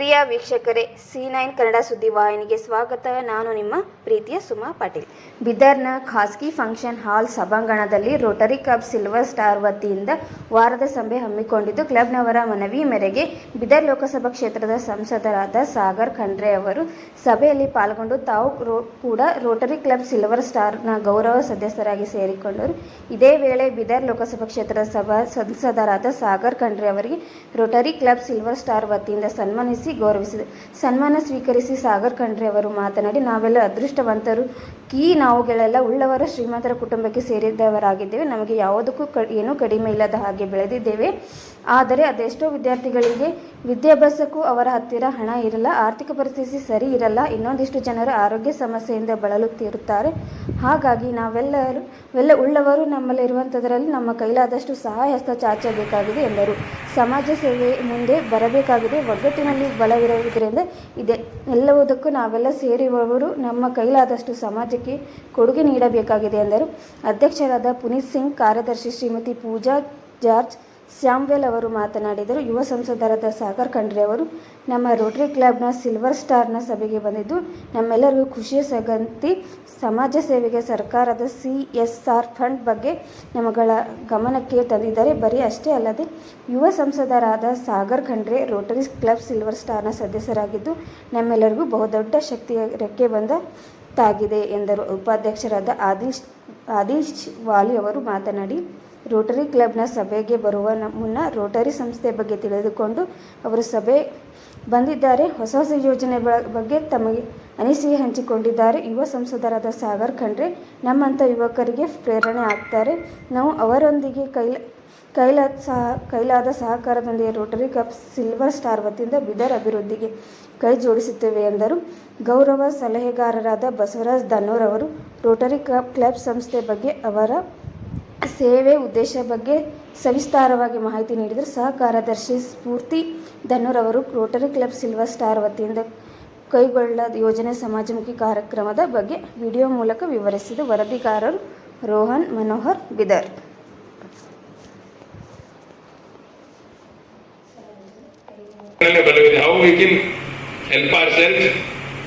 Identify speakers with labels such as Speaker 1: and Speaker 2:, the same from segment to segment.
Speaker 1: ಪ್ರಿಯ ವೀಕ್ಷಕರೇ C nine Kannada ಸುದ್ದಿ ವಾಹಿನಿಗೆ ಸ್ವಾಗತ. ನಾನು ನಿಮ್ಮ ಪ್ರೀತಿಯ ಸುಮಾ ಪಾಟೀಲ್. ಬಿದರ್ನ ಖಾಸಗಿ ಫಂಕ್ಷನ್ ಹಾಲ್ ಸಭಾಂಗಣದಲ್ಲಿ ರೋಟರಿ ಕ್ಲಬ್ ಸಿಲ್ವರ್ ಸ್ಟಾರ್ ವತಿಯಿಂದ ವಾರದ ಸಭೆ ಹಮ್ಮಿಕೊಂಡಿದ್ದು, ಕ್ಲಬ್ನವರ ಮನವಿ ಮೇರೆಗೆ ಬಿದರ್ ಲೋಕಸಭಾ ಕ್ಷೇತ್ರದ ಸಂಸದರಾದ ಸಾಗರ್ ಖಂಡ್ರೆ ಅವರು ಸಭೆಯಲ್ಲಿ ಪಾಲ್ಗೊಂಡು ತಾವು ರೋ- ಕೂಡ ರೋಟರಿ ಕ್ಲಬ್ ಸಿಲ್ವರ್ ಸ್ಟಾರ್ನ ಗೌರವ ಸದಸ್ಯರಾಗಿ ಸೇರಿಕೊಂಡರು. ಇದೇ ವೇಳೆ ಬಿದರ್ ಲೋಕಸಭಾ ಕ್ಷೇತ್ರದ ಸಭಾ ಸಂಸದರಾದ ಸಾಗರ್ ಖಂಡ್ರೆ ಅವರಿಗೆ ರೋಟರಿ ಕ್ಲಬ್ ಸಿಲ್ವರ್ ಸ್ಟಾರ್ ವತಿಯಿಂದ ಸನ್ಮಾನಿಸಿ ಗೌರವಿಸಿದೆ. ಸನ್ಮಾನ ಸ್ವೀಕರಿಸಿ ಸಾಗರ್ ಖಂಡ್ರೆ ಅವರು ಮಾತನಾಡಿ, ನಾವೆಲ್ಲ ಅದೃಷ್ಟವಂತರು. ಕೀ ನಾವುಗಳೆಲ್ಲ ಉಳ್ಳವರ, ಶ್ರೀಮಂತರ ಕುಟುಂಬಕ್ಕೆ ಸೇರಿದವರಾಗಿದ್ದೇವೆ. ನಮಗೆ ಯಾವುದಕ್ಕೂ ಕ ಏನೂ ಕಡಿಮೆ ಇಲ್ಲದ ಹಾಗೆ ಬೆಳೆದಿದ್ದೇವೆ. ಆದರೆ ಅದೆಷ್ಟೋ ವಿದ್ಯಾರ್ಥಿಗಳಿಗೆ ವಿದ್ಯಾಭ್ಯಾಸಕ್ಕೂ ಅವರ ಹತ್ತಿರ ಹಣ ಇರಲ್ಲ, ಆರ್ಥಿಕ ಪರಿಸ್ಥಿತಿ ಸರಿ ಇರಲ್ಲ, ಇನ್ನೊಂದಿಷ್ಟು ಜನರು ಆರೋಗ್ಯ ಸಮಸ್ಯೆಯಿಂದ ಬಳಲುತ್ತಿರುತ್ತಾರೆ. ಹಾಗಾಗಿ ನಾವೆಲ್ಲರೂ, ಎಲ್ಲ ಉಳ್ಳವರು ನಮ್ಮಲ್ಲಿರುವಂಥದ್ರಲ್ಲಿ ನಮ್ಮ ಕೈಲಾದಷ್ಟು ಸಹಾಯ ಹಸ್ತ ಚಾಚಬೇಕಾಗಿದೆ ಎಂದರು. ಸಮಾಜ ಸೇವೆ ಮುಂದೆ ಬರಬೇಕಾಗಿದೆ, ಒಗ್ಗಟ್ಟಿನಲ್ಲಿ ಬಲವಿರುವುದರಿಂದ ಇದೆ. ಎಲ್ಲವುದಕ್ಕೂ ನಾವೆಲ್ಲ ಸೇರಿರುವವರು ನಮ್ಮ ಕೈಲಾದಷ್ಟು ಸಮಾಜಕ್ಕೆ ಕೊಡುಗೆ ನೀಡಬೇಕಾಗಿದೆ ಎಂದರು. ಅಧ್ಯಕ್ಷರಾದ ಪುನೀತ್ ಸಿಂಗ್, ಕಾರ್ಯದರ್ಶಿ ಶ್ರೀಮತಿ ಪೂಜಾ ಜಾರ್ಜ್ ಶ್ಯಾಮ್ವೆಲ್ ಅವರು ಮಾತನಾಡಿದರು. ಯುವ ಸಂಸದರಾದ ಸಾಗರ್ ಖಂಡ್ರೆ ಅವರು, ನಮ್ಮ ರೋಟರಿ ಕ್ಲಬ್ನ ಸಿಲ್ವರ್ ಸ್ಟಾರ್ನ ಸಭೆಗೆ ಬಂದಿದ್ದು, ನಮ್ಮೆಲ್ಲರಿಗೂ ಖುಷಿಯ ಸಂಗತಿ, ಸಮಾಜ ಸೇವೆಗೆ ಸರ್ಕಾರದ ಸಿ ಎಸ್ ಆರ್ ಫಂಡ್ ಬಗ್ಗೆ ನಮಗಳ ಗಮನಕ್ಕೆ ತಂದಿದ್ದಾರೆ. ಬರೀ ಅಷ್ಟೇ ಅಲ್ಲದೆ, ಯುವ ಸಂಸದರಾದ Sagar Khandre Rotary club silver ಸ್ಟಾರ್ನ ಸದಸ್ಯರಾಗಿದ್ದು, ನಮ್ಮೆಲ್ಲರಿಗೂ ಬಹುದೊಡ್ಡ ಶಕ್ತಿಯ ರೆಕ್ಕೆ ಬಂದ ತಾಗಿದೆ ಎಂದರು. ಉಪಾಧ್ಯಕ್ಷರಾದ ಆದಿಶ್ ಆದಿಶ್ ವಾಲಿ ಅವರು ಮಾತನಾಡಿ ರೋಟರಿ ಕ್ಲಬ್ನ ಸಭೆಗೆ ಬರುವ ಮುನ್ನ ರೋಟರಿ ಸಂಸ್ಥೆ ಬಗ್ಗೆ ತಿಳಿದುಕೊಂಡು ಅವರು ಸಭೆ ಬಂದಿದ್ದಾರೆ. ಹೊಸ ಹೊಸ ಯೋಜನೆಗಳ ಬಗ್ಗೆ ತಮಗೆ ಅನಿಸಿಕೆ ಹಂಚಿಕೊಂಡಿದ್ದಾರೆ. ಯುವ ಸಂಸದರಾದ ಸಾಗರ್ ಖಂಡ್ರೆ ನಮ್ಮಂಥ ಯುವಕರಿಗೆ ಪ್ರೇರಣೆ ಆಗ್ತಾರೆ. ನಾವು ಅವರೊಂದಿಗೆ ಕೈಲ ಕೈಲಾದ ಸಹ ಕೈಲಾದ ಸಹಕಾರದೊಂದಿಗೆ ರೋಟರಿ ಕಪ್ ಸಿಲ್ವರ್ ಸ್ಟಾರ್ ವತಿಯಿಂದ ಬಿದರ್ ಅಭಿವೃದ್ಧಿಗೆ ಕೈ ಜೋಡಿಸುತ್ತೇವೆ ಎಂದರು. ಗೌರವ ಸಲಹೆಗಾರರಾದ ಬಸವರಾಜ್ ದನ್ನೂರ್ ಅವರು ರೋಟರಿ ಕಪ್ ಕ್ಲಬ್ ಸಂಸ್ಥೆ ಬಗ್ಗೆ ಅವರ ಸೇವೆ ಉದ್ದೇಶ ಬಗ್ಗೆ ಸವಿಸ್ತಾರವಾಗಿ ಮಾಹಿತಿ ನೀಡಿದರು. ಸಹ ಕಾರ್ಯದರ್ಶಿ ಸ್ಫೂರ್ತಿ ಧನ್ನೂರ್ ಅವರು ರೋಟರಿ ಕ್ಲಬ್ ಸಿಲ್ವರ್ ಸ್ಟಾರ್ ವತಿಯಿಂದ ಕೈಗೊಳ್ಳದ ಯೋಜನೆ ಸಮಾಜಮುಖಿ ಕಾರ್ಯಕ್ರಮದ ಬಗ್ಗೆ ವಿಡಿಯೋ ಮೂಲಕ ವಿವರಿಸಿದ ವರದಿಗಾರರು ರೋಹನ್ ಮನೋಹರ್ ಬಿದರ್.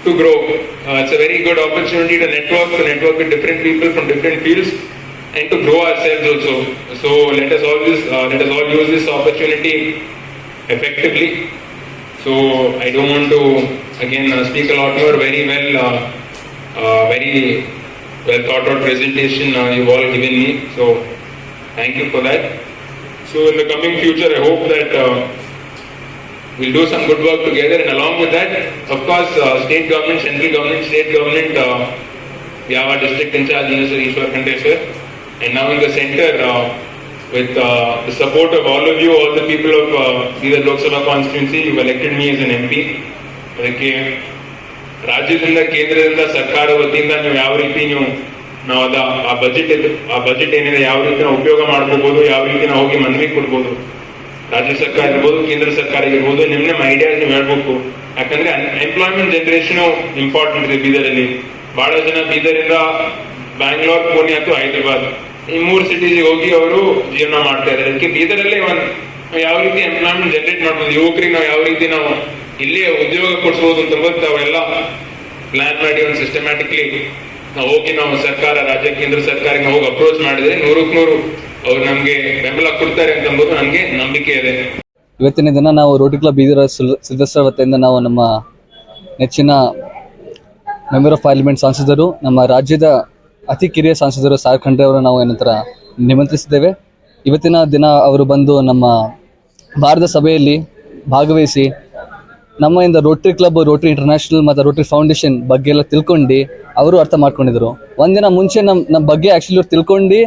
Speaker 2: to grow? Uh, it's a very good opportunity to network to network with different people from different fields. And to grow ourselves also. So let us always uh, let us all use this opportunity effectively. So I don't want to again uh, speak a lot more. Very well, uh, uh, very well thought out presentation uh, you've all given me. So thank you for that. So in the coming future, I hope that. Uh, we'll do some good work together and along with that of course uh, state government central government state government uh, we have our district in charge Minister Ishwar Khande sir and now in the center uh, with uh, the support of all of you all the people of uh, the Lok Sabha constituency you've elected me as an MP ಅದಕ್ಕೆ ರಾಜ್ಯದಿಂದ ಕೇಂದ್ರದಿಂದ ಸರ್ಕಾರ ವತಿಯಿಂದ ನೀವು ಯಾವ ರೀತಿ ನೀವು ನಾವು ಅದ ಆ ಬಜೆಟ್ ಆ ಬಜೆಟ್ ಏನಿದೆ ಯಾವ ರೀತಿ ನಾವು ಉಪಯೋಗ ಮಾಡ್ಕೋಬಹುದು ಯಾವ ರೀತಿ ನಾವು ಹೋಗಿ ಮನವಿ ಕೊಡ್ಬೋದು. ರಾಜ್ಯ ಸರ್ಕಾರ ಇರ್ಬೋದು ಕೇಂದ್ರ ಸರ್ಕಾರ ಇರ್ಬೋದು ನಿಮ್ ನಿಮ್ಮ ಐಡಿಯಾಸ್ ನೀವು ಹೇಳ್ಬೇಕು. ಯಾಕಂದ್ರೆ ಎಂಪ್ಲಾಯ್ಮೆಂಟ್ ಜನರೇಷನ್ ಇಂಪಾರ್ಟೆಂಟ್ ಇದೆ ಬೀದರಲ್ಲಿ ಬಹಳ ಜನ ಬೀದರಿಂದ ಬ್ಯಾಂಗ್ಳೂರ್, ಪುಣೆ ಅಥವಾ ಹೈದರಾಬಾದ್. ಈ ಮೂರು ಸಿಟೀಸ್ಗೆ ಹೋಗಿ ಅವರು ಜೀವನ ಮಾಡ್ತಾ ಇದ್ದಾರೆ. ಅದಕ್ಕೆ ಬೀದರಲ್ಲೇ ಒಂದು ಯಾವ ರೀತಿ ಎಂಪ್ಲಾಯ್ಮೆಂಟ್ ಜನರೇಟ್ ಮಾಡ್ಬೋದು, ಯುವಕರಿಗೆ ನಾವು ಯಾವ ರೀತಿ ನಾವು ಇಲ್ಲೇ ಉದ್ಯೋಗ ಕೊಡಿಸ್ಬೋದು ಅಂತ ಗೊತ್ತು, ಅವೆಲ್ಲ ಪ್ಲಾನ್ ಮಾಡಿ ಒಂದು ಸಿಸ್ಟಮ್ಯಾಟಿಕ್ಲಿ ನಾವು ಹೋಗಿ ನಾವು ಸರ್ಕಾರ, ರಾಜ್ಯ, ಕೇಂದ್ರ ಸರ್ಕಾರಕ್ಕೆ ಹೋಗಿ ಅಪ್ರೋಚ್ ಮಾಡಿದ್ರೆ ನೂರಕ್ಕೆ ನೂರು ಅವ್ರು ನಮಗೆ ಬೆಂಬಲ ಕೊಡ್ತಾರೆ ಅಂತ ಅಂಬೋದು ನನಗೆ ನಂಬಿಕೆ ಇದೆ.
Speaker 3: ಇವತ್ತಿನ ದಿನ ನಾವು ರೋಟಿ ಕ್ಲಬ್ ಬೀದರ ಸಿಲ್- ಸಿಲ್ವೆಸ್ಟರ್ ವತಿಯಿಂದ ನಾವು ನಮ್ಮ ನೆಚ್ಚಿನ ಮೆಂಬರ್ ಆಫ್ ಪಾರ್ಲಿಮೆಂಟ್ ಸಂಸದರು, ನಮ್ಮ ರಾಜ್ಯದ ಅತಿ ಕಿರಿಯ ಸಂಸದರು ಸಾರ್ ಖಂಡ್ರೆ ಅವರು ನಾವು ಏನಂತರ ನಿಮಂತ್ರಿಸಿದ್ದೇವೆ. ಇವತ್ತಿನ ದಿನ ಅವರು ಬಂದು ನಮ್ಮ ಭಾರತ ಸಭೆಯಲ್ಲಿ ಭಾಗವಹಿಸಿ ನಮ್ಮಿಂದ ರೋಟ್ರಿ ಕ್ಲಬ್ ರೋಟ್ರಿ ಇಂಟರ್ನ್ಯಾಷನಲ್ ಮತ್ತು ರೋಟ್ರಿ ಫೌಂಡೇಶನ್ ಬಗ್ಗೆ ಎಲ್ಲ ತಿಳ್ಕೊಂಡು ಅವರು ಅರ್ಥ ಮಾಡ್ಕೊಂಡಿದ್ರು. ಒಂದಿನ ಮುಂಚೆ ನಮ್ಮ ನಮ್ಮ ಬಗ್ಗೆ ಆ್ಯಕ್ಚುಲಿ ಅವ್ರು ತಿಳ್ಕೊಂಡು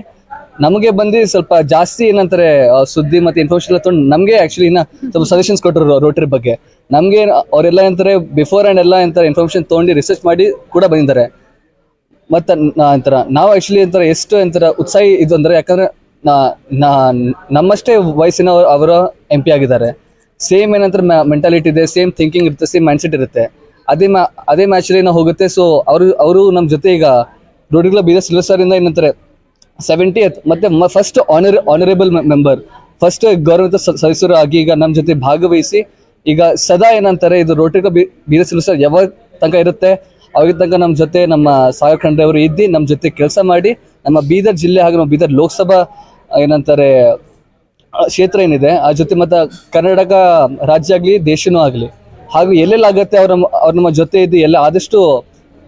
Speaker 3: ನಮಗೆ ಬಂದು ಸ್ವಲ್ಪ ಜಾಸ್ತಿ ಏನಂತಾರೆ ಸುದ್ದಿ ಮತ್ತು ಇನ್ಫಾರ್ಮೇಷನ್ ಎಲ್ಲ ತೊಗೊಂಡು ನಮಗೆ ಆ್ಯಕ್ಚುಲಿ ಇನ್ನ ಸ್ವಲ್ಪ ಸಜೆಷನ್ಸ್ ಕೊಟ್ಟರು ರೋಟ್ರಿ ಬಗ್ಗೆ. ನಮಗೆ ಅವರೆಲ್ಲ ಏನಂತಾರೆ ಬಿಫೋರ್ ಆ್ಯಂಡ್ ಎಲ್ಲ ಏನಂತಾರೆ ಇನ್ಫಾರ್ಮೇಷನ್ ತೊಗೊಂಡು ರಿಸರ್ಚ್ ಮಾಡಿ ಕೂಡ ಬಂದಿದ್ದಾರೆ. ಮತ್ತು ಅಂತರ ನಾವು ಆ್ಯಕ್ಚುಲಿ ಎಂತರ ಎಷ್ಟು ಎಂತರ ಉತ್ಸಾಹಿ ಇದು ಅಂದರೆ, ಯಾಕಂದ್ರೆ ನಮ್ಮಷ್ಟೇ ವಯಸ್ಸಿನ ಅವರ ಎಂ ಪಿ ಆಗಿದ್ದಾರೆ. ಸೇಮ್ ಏನಂತರ ಮೆಂಟಾಲಿಟಿ ಇದೆ ಸೇಮ್ ಥಿಂಕಿಂಗ್ ಇರುತ್ತೆ ಸೇಮ್ ಮೈಂಡ್ಸೆಟ್ ಇರುತ್ತೆ. ಅದೇ ಮ್ಯಾ ಅದೇ ಮ್ಯಾಚಲ್ಲಿ ನಾವು ಹೋಗುತ್ತೆ ಸೊ ಅವರು ಅವರು ನಮ್ಮ ಜೊತೆ ಈಗ ರೋಡಿಗ್ಲ ಬೀದರ್ ಸಿಲ್ವರ್ ಸ್ಟಾರಿಂದ ಏನಂತಾರೆ ಸೆವೆಂಟಿಯತ್ ಮತ್ತೆ first honour honourable member first ಗೌರವಿತ ಸದಸ್ಯರು ಆಗಿ ಈಗ ನಮ್ಮ ಜೊತೆ ಭಾಗವಹಿಸಿ, ಈಗ ಸದಾ ಏನಂತಾರೆ, ಇದು ರೋಟರಿ ಬಿ ಬೀದರ್ ಯಾವಾಗ ತನಕ ಇರುತ್ತೆ ಅವಾಗ ನಮ್ಮ ಜೊತೆ ನಮ್ಮ ಸಾಗರ್ ಖಂಡ್ರೆ ಅವರು ಇದ್ದು ನಮ್ಮ ಜೊತೆ ಕೆಲಸ ಮಾಡಿ ನಮ್ಮ ಬೀದರ್ ಜಿಲ್ಲೆ ಹಾಗೂ ನಮ್ಮ ಬೀದರ್ ಲೋಕಸಭಾ, ಏನಂತಾರೆ ಕ್ಷೇತ್ರ ಏನಿದೆ, ಆ ಜೊತೆ ಮತ್ತು ಕರ್ನಾಟಕ ರಾಜ್ಯ ಆಗಲಿ, ದೇಶನೂ ಆಗಲಿ, ಹಾಗೂ ಎಲ್ಲೆಲ್ಲಾಗತ್ತೆ ಅವ್ರ ಅವ್ರ ನಮ್ಮ ಜೊತೆ ಇದ್ದು ಎಲ್ಲ ಆದಷ್ಟು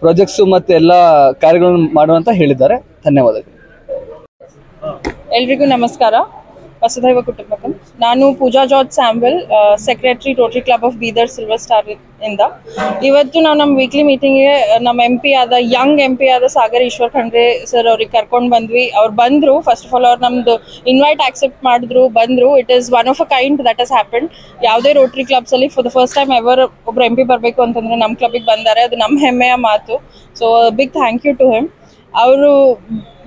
Speaker 3: ಪ್ರಾಜೆಕ್ಟ್ಸು ಮತ್ತು ಎಲ್ಲ ಕಾರ್ಯಗಳನ್ನು ಮಾಡುವಂತ ಹೇಳಿದ್ದಾರೆ. ಧನ್ಯವಾದಗಳು.
Speaker 4: ಎಲ್ರಿಗೂ ನಮಸ್ಕಾರ. ವಸುಧೈವ ಕುಟುಂಬಕಂ. ನಾನು Pooja George Samuel secretary Rotary club of Bidar silver star ಇಂದ. ಇವತ್ತು ನಾವು ನಮ್ಮ ವೀಕ್ಲಿ ಮೀಟಿಂಗ್ಗೆ ನಮ್ಮ ಎಂ ಪಿ ಆದ ಯಂಗ್ ಎಂ ಪಿ ಆದ ಸಾಗರ್ ಈಶ್ವರ್ ಖಂಡ್ರೆ ಸರ್ ಅವ್ರಿಗೆ ಕರ್ಕೊಂಡು ಬಂದ್ವಿ. ಅವ್ರು ಬಂದರು ಫಸ್ಟ್ ಆಫ್ ಆಲ್ ಅವ್ರು ನಮ್ದು ಇನ್ವೈಟ್ ಆಕ್ಸೆಪ್ಟ್ ಮಾಡಿದ್ರು, ಬಂದರು. It is one of a kind that has happen ಯಾವುದೇ Rotary ಕ್ಲಬ್ಸಲ್ಲಿ for the first time ever ಒಬ್ರು ಎಂ ಪಿ ಬರಬೇಕು ಅಂತಂದ್ರೆ ನಮ್ಮ ಗೆ ಬಂದಾರೆ. ಅದು ನಮ್ಮ ಹೆಮ್ಮೆಯ ಮಾತು. So big thank you to him ಅವರು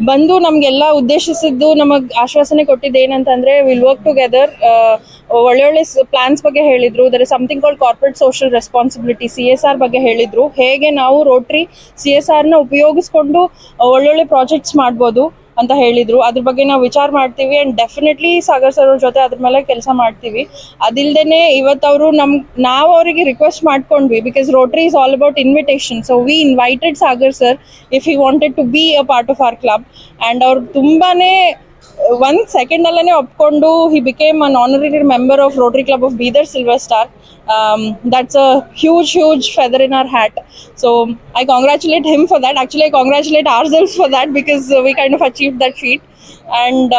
Speaker 4: ಬಂದು ನಮಗೆಲ್ಲ ಉದ್ದೇಶಿಸಿದ್ದು ನಮಗೆ ಆಶ್ವಾಸನೆ ಕೊಟ್ಟಿದ್ದು ಏನಂತಂದ್ರೆ ವಿಲ್ ವರ್ಕ್ ಟುಗೆದರ್ ಒಳ್ಳೆ ಒಳ್ಳೆ ಪ್ಲಾನ್ಸ್ ಬಗ್ಗೆ ಹೇಳಿದ್ರು. There something called corporate social responsibility C S R ಬಗ್ಗೆ ಹೇಳಿದ್ರು. ಹೇಗೆ ನಾವು ರೋಟ್ರಿ ಸಿ ಎಸ್ನ ಉಪಯೋಗಿಸ್ಕೊಂಡು ಒಳ್ಳೊಳ್ಳೆ ಪ್ರಾಜೆಕ್ಟ್ಸ್ ಮಾಡ್ಬೋದು. ಅಂತ ಹೇಳಿದ್ರು. ಅದ್ರ ಬಗ್ಗೆ ನಾವು ವಿಚಾರ ಮಾಡ್ತೀವಿ ಅಂಡ್ ಡೆಫಿನೆಟ್ಲಿ ಸಾಗರ್ ಸರ್ ಅವ್ರ ಜೊತೆ ಅದ್ರ ಮೇಲೆ ಕೆಲಸ ಮಾಡ್ತೀವಿ. ಅದಿಲ್ದೇನೆ ಇವತ್ತು ಅವರು ನಮ್, ನಾವು ಅವರಿಗೆ ರಿಕ್ವೆಸ್ಟ್ ಮಾಡ್ಕೊಂಡ್ವಿ because Rotary is all about invitation so we invited Sagar sir if you wanted to be a part of our club and ಅವ್ರು ತುಂಬಾನೇ ಒಂದು ಸೆಕೆಂಡ್ ಅಲ್ಲೇ ಒಪ್ಕೊಂಡು he became an honorary member of Rotary club of Bidar silver star that's a huge huge feather in our hat so I congratulate him for that actually I congratulate ourselves for that because we kind of achieve that feat and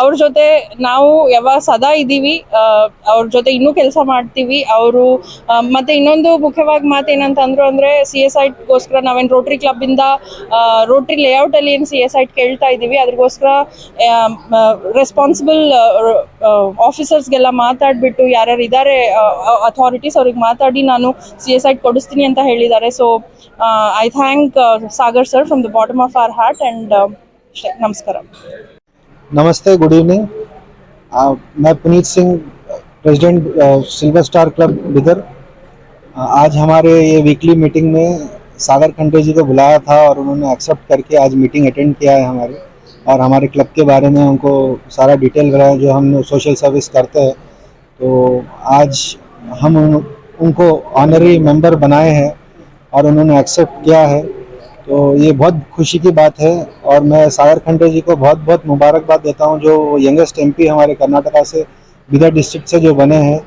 Speaker 4: ಅವ್ರ ಜೊತೆ ನಾವು ಯಾವಾಗ ಸದಾ ಇದ್ದೀವಿ ಅವ್ರ ಜೊತೆ ಇನ್ನೂ ಕೆಲಸ ಮಾಡ್ತೀವಿ. ಅವರು ಮತ್ತೆ ಇನ್ನೊಂದು ಮುಖ್ಯವಾಗಿ ಮಾತೇನಂತಂದ್ರು ಅಂದರೆ ಸಿ ಎಸ್ ಐಟ್ಗೋಸ್ಕರ ನಾವೇನು ರೋಟ್ರಿ ಕ್ಲಬ್ಬಿಂದ ರೋಟ್ರಿ ಲೇಔಟಲ್ಲಿ ಏನು ಸಿ ಎಸ್ ಐಟ್ ಕೇಳ್ತಾ ಇದ್ದೀವಿ, ಅದ್ರಗೋಸ್ಕರ ರೆಸ್ಪಾನ್ಸಿಬಲ್ ಆಫೀಸರ್ಸ್ಗೆಲ್ಲ ಮಾತಾಡ್ಬಿಟ್ಟು ಯಾರ್ಯಾರು ಇದಾರೆ ಅಥಾರಿಟೀಸ್ ಅವ್ರಿಗೆ ಮಾತಾಡಿ ನಾನು ಸಿ ಎಸ್ ಐಟ್ ಕೊಡಿಸ್ತೀನಿ ಅಂತ ಹೇಳಿದ್ದಾರೆ. So I thank Sagar sir from the bottom of our heart and नमस्कार
Speaker 5: नमस्ते गुड इवनिंग मैं Puneet Singh president silver star club Bidar. आज हमारे ये वीकली मीटिंग में सागर खंडे जी को बुलाया था और उन्होंने एक्सेप्ट करके आज मीटिंग अटेंड किया है हमारे। और हमारे क्लब के बारे में उनको सारा डिटेल बताया, जो हम सोशल सर्विस करते हैं। तो आज हम उनको ऑनरी मेंबर बनाए हैं और उन्होंने एक्सेप्ट किया है। तो ये बहुत खुशी की बात है और मैं सागर खंडे जी को बहुत बहुत मुबारकबाद देता हूँ, जो यंगेस्ट एमपी हमारे कर्नाटका से, बिदर डिस्ट्रिक्ट से जो बने हैं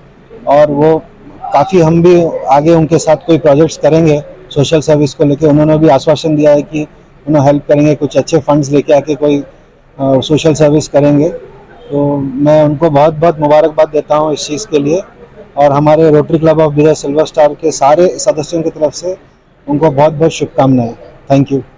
Speaker 5: और वो काफ़ी हम भी आगे उनके साथ कोई प्रोजेक्ट्स करेंगे सोशल सर्विस को लेके। उन्होंने भी आश्वासन दिया है कि उन्हें हेल्प करेंगे, कुछ अच्छे फंड्स लेके आके कोई सोशल सर्विस करेंगे। तो मैं उनको बहुत बहुत मुबारकबाद देता हूँ इस चीज़ के लिए। और हमारे Rotary club of Bidar silver star के सारे सदस्यों की तरफ़ से उनको बहुत बहुत शुभकामनाएँ। Thank you.